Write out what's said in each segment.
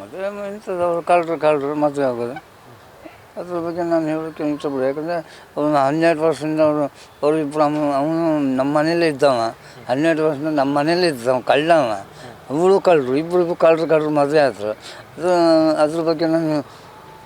ಮದುವೆ ಇಂಥದ್ದು ಕಳ್ಳರು ಕಳ್ಳರು ಮದುವೆ ಆಗೋದು. ಅದ್ರ ಬಗ್ಗೆ ನಾನು ಹೇಳೋಕ್ಕೆ ಇಷ್ಟಪಡ ಯಾಕಂದರೆ ಅವನು ಹನ್ನೆರಡು ವರ್ಷದಿಂದ ಅವರು ಅವರು ಇಬ್ಬರು ಅವನು ನಮ್ಮ ಮನೇಲೇ ಇದ್ದವ. ಹನ್ನೆರಡು ವರ್ಷದಿಂದ ನಮ್ಮ ಮನೇಲೇ ಇದ್ದವ ಕಳ್ಳವ. ಅವಳು ಕಳ್ಳರು ಇಬ್ಬರು ಇಬ್ಬರು ಕಳ್ಳರು ಕಳ್ಳರು ಮದುವೆ ಆದರು. ಅದು, ಅದ್ರ ಬಗ್ಗೆ ನಾನು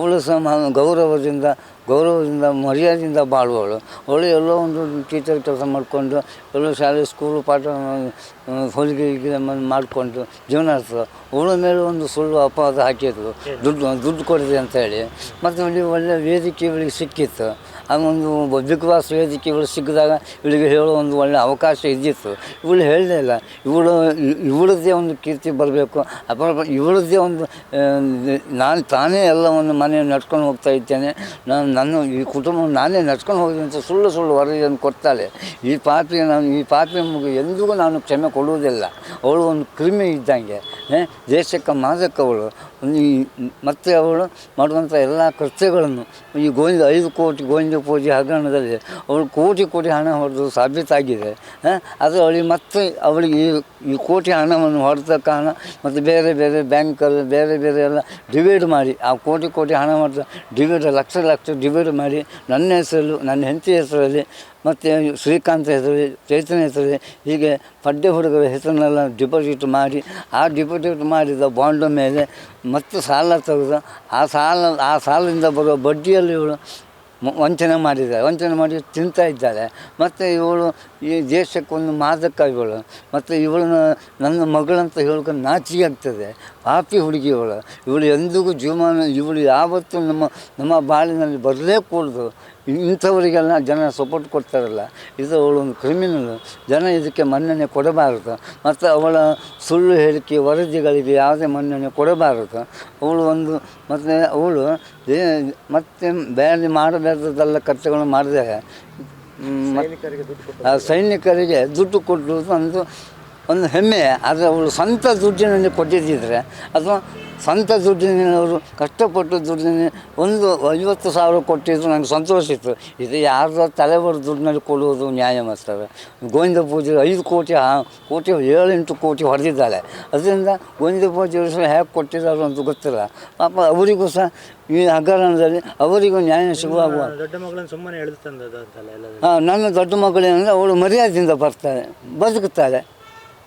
ಅವಳು ಸಹ ಗೌರವದಿಂದ ಗೌರವದಿಂದ, ಮರ್ಯಾದೆಯಿಂದ ಬಾಳುವವಳು ಅವಳು ಎಲ್ಲೋ ಒಂದು ಟೀಚರ್ ಕೆಲಸ ಮಾಡಿಕೊಂಡು, ಎಲ್ಲೋ ಶಾಲೆ ಸ್ಕೂಲು ಪಾಠ ಹೊಲಿಗೆ ಮಾಡಿಕೊಂಡು ಜೀವನ ನಡೆಸ್ತಳು. ಅವಳ ಮೇಲೆ ಒಂದು ಸುಳ್ಳು ಅಪವಾದ ಹಾಕಿದ್ರು. ದುಡ್ಡು ದುಡ್ಡು ಕೊಡಿದೆ ಅಂತ ಹೇಳಿ. ಮತ್ತು ಒಳ್ಳೆ ವೇದಿಕೆ ಇವಳಿಗೆ ಸಿಕ್ಕಿತ್ತು. ಒಂದು ಬಿಗ್ ಬಾಸ್ ವೇದಿಕೆ ಇವಳು ಸಿಕ್ಕಿದಾಗ ಇವಳಿಗೆ ಹೇಳೋ ಒಂದು ಒಳ್ಳೆಯ ಅವಕಾಶ ಇದ್ದಿತ್ತು. ಇವಳು ಹೇಳಲೇ ಇಲ್ಲ. ಇವಳು, ಇವಳದ್ದೇ ಒಂದು ಕೀರ್ತಿ ಬರಬೇಕು. ಅಪರ ಇವಳದ್ದೇ ಒಂದು ನಾನು ತಾನೇ ಎಲ್ಲವನ್ನು ಮನೆ ನಡ್ಕೊಂಡು ಹೋಗ್ತಾ ಇದ್ದೇನೆ. ನಾನು, ನನ್ನ ಈ ಕುಟುಂಬ ನಾನೇ ನಡ್ಕೊಂಡು ಹೋಗಿದೆ ಅಂತ ಸುಳ್ಳು ಸುಳ್ಳು ವರದಿಯನ್ನು ಕೊಡ್ತಾಳೆ. ಈ ಪಾತ್ರೆ ನಾನು ಈ ಮಗು ಎಂದಿಗೂ ನಾನು ಕ್ಷಮೆ ಕೊಡುವುದಿಲ್ಲ. ಅವಳು ಒಂದು ಕ್ರಿಮಿ ಇದ್ದಂಗೆ. ದೇಶಕ್ಕೆ ಮಾದಕ ಅವಳು ಒಂದು ಈ ಮತ್ತು ಅವಳು ಮಾಡುವಂಥ ಎಲ್ಲ ಕೃತ್ಯಗಳನ್ನು, ಈ ಗೋವಿಂದ ಐದು ಕೋಟಿ ಗೋವಿಂದ ಪೂಜೆ ಹಗರಣದಲ್ಲಿ ಅವಳು ಕೋಟಿ ಕೋಟಿ ಹಣ ಹೊಡೆದು ಸಾಬೀತಾಗಿದೆ. ಅದು ಅವಳಿಗೆ ಮತ್ತೆ ಅವಳಿಗೆ ಈ ಈ ಕೋಟಿ ಹಣವನ್ನು ಹೊಡೆದ ಕಾರಣ ಮತ್ತು ಬೇರೆ ಬೇರೆ ಬ್ಯಾಂಕಲ್ಲಿ ಬೇರೆ ಬೇರೆ ಎಲ್ಲ ಡಿವೈಡ್ ಮಾಡಿ, ಆ ಕೋಟಿ ಕೋಟಿ ಹಣ ಹೊಡೆದ ಡಿವೈಡ್ ಲಕ್ಷ ಲಕ್ಷ ಡಿವೈಡ್ ಮಾಡಿ, ನನ್ನ ಹೆಸರು ನನ್ನ ಹೆಂಡತಿ ಹೆಸರಲ್ಲಿ ಮತ್ತು ಶ್ರೀಕಾಂತ ಹೆಸರು, ಚೈತನ್ಯ ಹೆಸರು, ಹೀಗೆ ಪಡ್ಡೆ ಹುಡುಗರ ಹೆಸರನ್ನೆಲ್ಲ ಡಿಪಾಸಿಟ್ ಮಾಡಿ, ಆ ಡಿಪಾಸಿಟ್ ಮಾಡಿದ ಬಾಂಡ್ ಮೇಲೆ ಮತ್ತೆ ಸಾಲ ತೆಗೆದು, ಆ ಸಾಲ, ಆ ಸಾಲದಿಂದ ಬರುವ ಬಡ್ಡಿಯಲ್ಲಿ ಇವಳು ವಂಚನೆ ಮಾಡಿದ್ದಾರೆ. ವಂಚನೆ ಮಾಡಿ ತಿಂತಾ ಇದ್ದಾಳೆ ಮತ್ತು ಇವಳು ಈ ದೇಶಕ್ಕೊಂದು ಮಾದಕ ಇವಳು. ಮತ್ತು ಇವಳನ್ನ ನನ್ನ ಮಗಳಂತ ಹೇಳೋಕೆ ನಾಚಿಕೆ ಆಗ್ತದೆ. ಪಾಪಿ ಹುಡುಗಿ ಇವಳು. ಇವಳು ಎಂದಿಗೂ ಜೀವಮಾನ, ಇವಳು ಯಾವತ್ತೂ ನಮ್ಮ ನಮ್ಮ ಬಾಳಿನಲ್ಲಿ ಬರಲೇ ಕೂಡದು ಇಂಥವರಿಗೆಲ್ಲ ಜನ ಸಪೋರ್ಟ್ ಕೊಡ್ತಾರಲ್ಲ ಇದು ಅವಳು ಒಂದು ಕ್ರಿಮಿನಲ್ ಜನ ಇದಕ್ಕೆ ಮನ್ನಣೆ ಕೊಡಬಾರದು. ಮತ್ತು ಅವಳ ಸುಳ್ಳು ಹೇಳಿಕೆ ವರದಿಗಳಿಗೆ ಯಾವುದೇ ಮನ್ನಣೆ ಕೊಡಬಾರದು. ಅವಳು ಒಂದು ಮತ್ತು ಅವಳು ಮತ್ತೆ ಬೇರೆ ಮಾಡಬೇಕಾದಲ್ಲ ಖರ್ಚುಗಳು ಮಾಡಿದಾಗ ಸೈನಿಕರಿಗೆ ದುಡ್ಡು ಕೊಡುವುದು ಒಂದು ಒಂದು ಹೆಮ್ಮೆ ಆದರೆ ಅವಳು ಸ್ವಂತ ದುಡ್ಡಿನಲ್ಲಿ ಕೊಟ್ಟಿದ್ದಿದ್ರೆ ಅಥವಾ ಸ್ವಂತ ದುಡ್ಡಿನವರು ಕಷ್ಟಪಟ್ಟು ದುಡ್ಡಿನ ಒಂದು ಐವತ್ತು ಸಾವಿರ ಕೊಟ್ಟಿದ್ರು ನನಗೆ ಸಂತೋಷ ಇತ್ತು. ಇದು ಯಾರ್ದೋ ತಲೆಬರ ದುಡ್ಡಿನಲ್ಲಿ ಕೊಡುವುದು ನ್ಯಾಯ ಮಾಡ್ತಾರೆ ಗೋವಿಂದ ಪೂಜೆ ಐದು ಕೋಟಿ ಆ- ಕೋಟಿ ಏಳೆಂಟು ಎಂಟು ಕೋಟಿ ಹೊಡೆದಿದ್ದಾಳೆ. ಅದರಿಂದ ಗೋವಿಂದ ಪೂಜೆ ಸಹ ಹೇಗೆ ಕೊಟ್ಟಿದ್ದಾರೆ ಅಂತ ಗೊತ್ತಿಲ್ಲ. ಪಾಪ ಅವರಿಗೂ ಸಹ ಈ ಹಗರಣದಲ್ಲಿ ಅವರಿಗೂ ನ್ಯಾಯ ಸಿಗುವಾಗ ಹಾಂ ನನ್ನ ದೊಡ್ಡ ಮಗಳೇನಂದರೆ ಅವಳು ಮರ್ಯಾದೆಯಿಂದ ಬರ್ತಾಳೆ ಬದುಕುತ್ತಾಳೆ.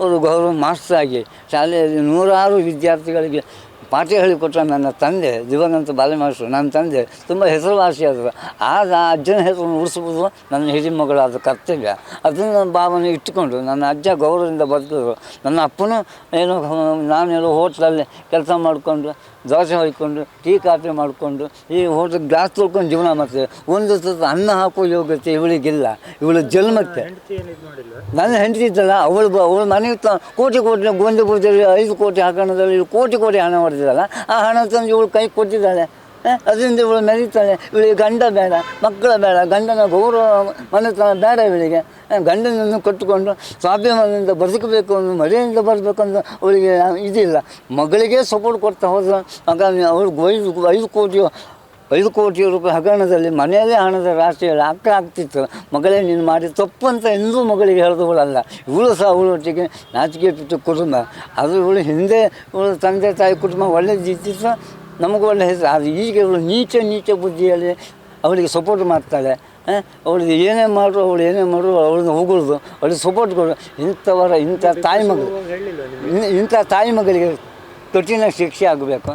ಅವರು ಗೌರವ ಮಾಸ್ಟರ್ ಆಗಿ ಶಾಲೆಯಲ್ಲಿ ನೂರಾರು ವಿದ್ಯಾರ್ಥಿಗಳಿಗೆ ಪಾಠ ಹೇಳಿಕೊಟ್ಟ ನನ್ನ ತಂದೆ, ದಿವಂಗತ ಬಾಲಮಾಸ್ಟ್ರು ನನ್ನ ತಂದೆ ತುಂಬ ಹೆಸರುವಾಸಿಯಾದರು ಆಗ ಅಜ್ಜನ ಹೆಸರನ್ನು ಉಳಿಸುವುದು ನನ್ನ ಹಿರಿಮಗಳಾದ ಕರ್ತವ್ಯ ಅದನ್ನು ಭಾವನೆ ಇಟ್ಟುಕೊಂಡು ನನ್ನ ಅಜ್ಜ ಗೌರವದಿಂದ ಬದುಕಿದ್ರು. ನನ್ನ ಅಪ್ಪನೂ ಏನೋ ನಾನೆಲ್ಲೋ ಹೋಟ್ಲಲ್ಲಿ ಕೆಲಸ ಮಾಡಿಕೊಂಡು, ದೋಸೆ ಹೊಯ್ಕೊಂಡು, ಟೀ ಕಾಫಿ ಮಾಡಿಕೊಂಡು, ಈ ಹೋಟ್ಲ್ ಗ್ಲಾಸ್ ತೊಳ್ಕೊಂಡು ಜೀವನ ಮಾಡ್ತೇವೆ ಒಂದು ತುತ್ತು ಅನ್ನ ಹಾಕೋ ಯೋಗ್ಯತೆ ಇವಳಿಗಿಲ್ಲ. ಇವಳು ಜನ್ಮಕ್ಕೆ. ನನ್ನ ಹೆಂಡತಿ ಇದ್ದಲ್ಲ, ಅವಳು ಅವಳು ಮನೆ ಕೋಟಿ ಕೋಟಿ, ಒಂದು ಕೋಟಿ, ಐದು ಕೋಟಿ ಹಾಕೋಣದಲ್ಲಿ ಕೋಟಿ ಕೋಟಿ ಹಣ ಹೊಡೆದಿದ್ದಲ್ಲ ಆ ಹಣ ತಂದು ಇವಳು ಕೈ ಕೊಟ್ಟಿದ್ದಾಳೆ. ಅದರಿಂದ ಇವಳು ಮೆರೀತಾಳೆ. ಇವಳಿಗೆ ಗಂಡ ಬೇಡ, ಮಕ್ಕಳ ಬೇಡ, ಗಂಡನ ಗೌರವ, ಮನೆತನ ಬೇಡ ಇವಳಿಗೆ. ಗಂಡನನ್ನು ಕಟ್ಟಿಕೊಂಡು ಸ್ವಾಭಿಮಾನದಿಂದ ಬದುಕಬೇಕು ಅನ್ನೋ ಮರೆಯಿಂದ ಬರಬೇಕು ಅಂತ ಅವಳಿಗೆ ಇದಿಲ್ಲ. ಮಗಳಿಗೆ ಸಪೋರ್ಟ್ ಕೊಡ್ತಾ ಹೋದ್ರೆ ಹಾಗಾಗಿ ಅವಳು ಐದು ಐದು ಕೋಟಿ ಐದು ಕೋಟಿ ರೂಪಾಯಿ ಹಗರಣದಲ್ಲಿ ಮನೆಯಲ್ಲೇ ಹಣದ ರಾಶಿ ಅಕ್ಕ ಆಗ್ತಿತ್ತು. ಮಗಳೇ ನೀನು ಮಾಡಿ ತಪ್ಪು ಅಂತ ಎಂದೂ ಮಗಳಿಗೆ ಹೇಳಿದವಳಲ್ಲ. ಇವಳು ಸಹ ಅವಳೊಟ್ಟಿಗೆ ನಾಚಿಕೆ ಬಿಟ್ಟು ಕುಟುಂಬ. ಅದು ಇವಳು ಹಿಂದೆ ಇವಳು ತಂದೆ ತಾಯಿ ಕುಟುಂಬ ಒಳ್ಳೆದಿದ್ದಿತ್ತು ನಮಗೂ ಒಳ್ಳೆ ಹೆಸರು. ಅದು ಈಗ ಇವಳು ನೀಚ ನೀಚ ಬುದ್ಧಿಯಲ್ಲಿ ಅವಳಿಗೆ ಸಪೋರ್ಟ್ ಮಾಡ್ತಾಳೆ. ಅವಳಿಗೆ ಏನೇ ಮಾಡು ಅವಳು ಏನೇ ಮಾಡು ಅವಳನ್ನ ಹೋಗುದು ಅವಳಿಗೆ ಸಪೋರ್ಟ್ ಕೊಡು. ಇಂಥವರ ಇಂಥ ತಾಯಿ ಮಗಳು ಇಂಥ ತಾಯಿ ಮಗಳಿಗೆ ಕಠಿಣ ಶಿಕ್ಷೆ ಆಗಬೇಕು.